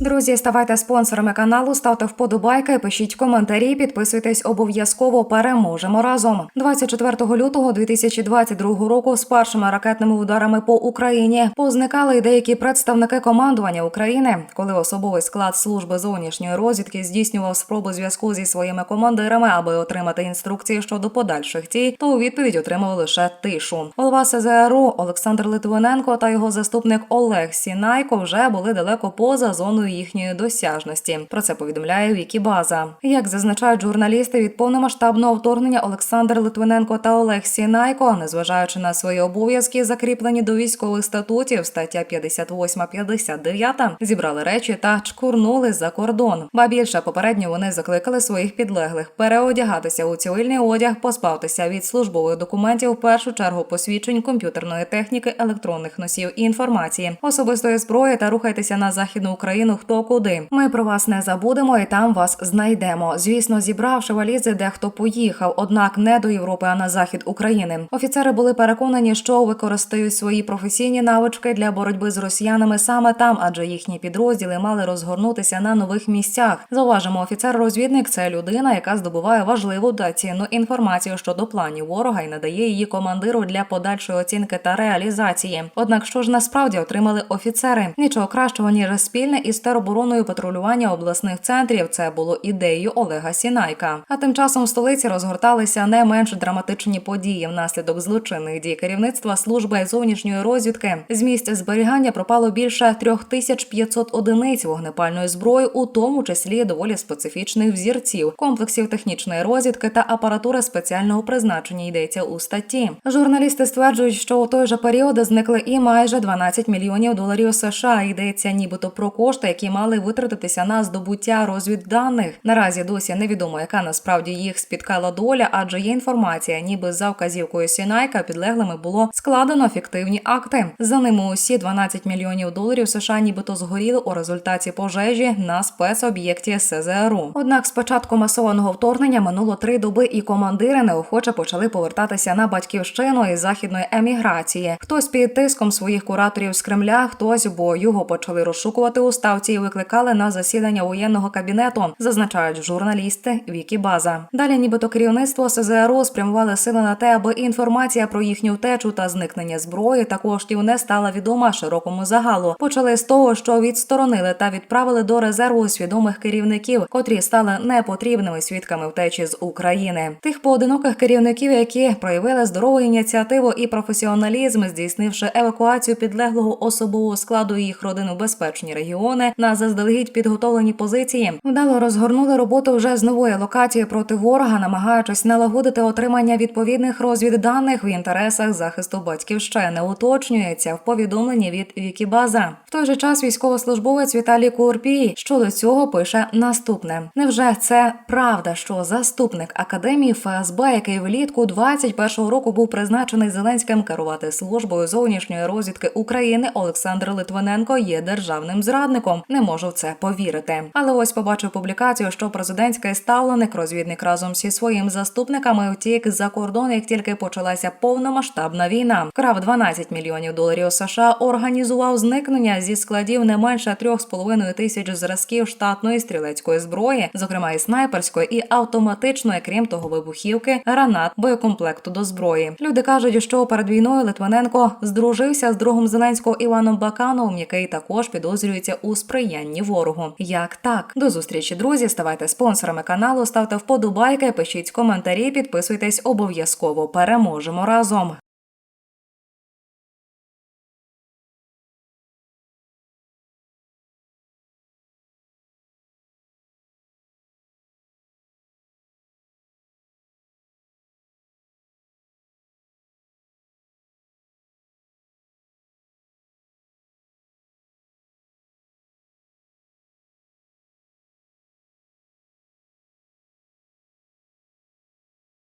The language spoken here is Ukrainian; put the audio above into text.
Друзі, ставайте спонсорами каналу, ставте вподобайки, пишіть коментарі, підписуйтесь обов'язково. Переможемо разом. 24 лютого 2022 року з першими ракетними ударами по Україні позникали й деякі представники командування України, коли особовий склад служби зовнішньої розвідки здійснював спробу зв'язку зі своїми командирами, аби отримати інструкції щодо подальших дій, то у відповідь отримав лише тишу. Голова СЗРУ Олександр Литвиненко та його заступник Олег Сінайко вже були далеко поза зоною їхньої досяжності. Про це повідомляє Вікібаза. Як зазначають журналісти, від повномасштабного вторгнення Олександр Литвиненко та Олег Сінайко, незважаючи на свої обов'язки, закріплені до військових статутів, стаття 58-59, зібрали речі та чкурнули за кордон. Ба більше попередньо вони закликали своїх підлеглих переодягатися у цивільний одяг, позбавтися від службових документів, в першу чергу посвідчень комп'ютерної техніки, електронних носів і інформації, особистої зброї та рухайтеся на західну Україну хто куди. Ми про вас не забудемо і там вас знайдемо. Звісно, зібравши валізи, дехто поїхав, однак не до Європи, а на захід України. Офіцери були переконані, що використають свої професійні навички для боротьби з росіянами саме там, адже їхні підрозділи мали розгорнутися на нових місцях. Зауважимо, офіцер-розвідник це людина, яка здобуває важливу та цінну інформацію щодо планів ворога і надає її командиру для подальшої оцінки та реалізації. Однак, що ж насправді отримали офіцери? Нічого кращого ніж спільне із теробороною патрулювання обласних центрів. Це було ідеєю Олега Сінайка. А тим часом в столиці розгорталися не менш драматичні події внаслідок злочинних дій керівництва служби зовнішньої розвідки. З місця зберігання пропало більше 3500 одиниць вогнепальної зброї, у тому числі доволі специфічних взірців, комплексів технічної розвідки та апаратури спеціального призначення. Йдеться у статті. Журналісти стверджують, що у той же період зникли і майже 12 мільйонів доларів США. Йдеться нібито про кошти, які мали витратитися на здобуття розвідданих. Наразі досі невідомо, яка насправді їх спіткала доля, адже є інформація, ніби за вказівкою Сінайка підлеглими було складено фіктивні акти. За ними усі 12 мільйонів доларів США, нібито згоріли у результаті пожежі на спецоб'єкті СЗРУ. Однак з початку масованого вторгнення минуло три доби, і командири неохоче почали повертатися на батьківщину із західної еміграції. Хтось під тиском своїх кураторів з Кремля, хтось, бо його почали розшукувати у ставці і викликали на засідання воєнного кабінету, зазначають журналісти Вікібаза. Далі, нібито керівництво СЗРУ спрямували сили на те, аби інформація про їхню втечу та зникнення зброї та коштів не стала відома широкому загалу. Почали з того, що відсторонили та відправили до резерву свідомих керівників, котрі стали непотрібними свідками втечі з України. Тих поодиноких керівників, які проявили здорову ініціативу і професіоналізм, здійснивши евакуацію підлеглого особового складу їх родин у безпечні регіони на заздалегідь підготовлені позиції, вдало розгорнули роботу вже з нової локації проти ворога, намагаючись налагодити отримання відповідних розвідданих в інтересах захисту батьківщини. Уточнюється в повідомленні від Вікібаза. В той же час військовослужбовець Віталій Курпій щодо цього пише наступне: невже це правда, що заступник академії ФСБ, який влітку 21-го року був призначений Зеленським керувати службою зовнішньої розвідки України Олександр Литвиненко є державним зрадником? Не можу в це повірити. Але ось побачив публікацію, що президентський ставленик розвідник разом зі своїм заступниками втік за кордон, як тільки почалася повномасштабна війна. Вкрав 12 мільйонів доларів США, організував зникнення зі складів не менше 3,5 тисяч зразків штатної стрілецької зброї, зокрема і снайперської, і автоматичної, крім того, вибухівки, гранат, боєкомплекту до зброї. Люди кажуть, що перед війною Литвиненко здружився з другом Зеленського Іваном Бакановим, який також підозрюється у сприянні ворогу. Як так? До зустрічі, друзі. Ставайте спонсорами каналу, ставте вподобайки, пишіть коментарі, підписуйтесь обов'язково. Переможемо разом.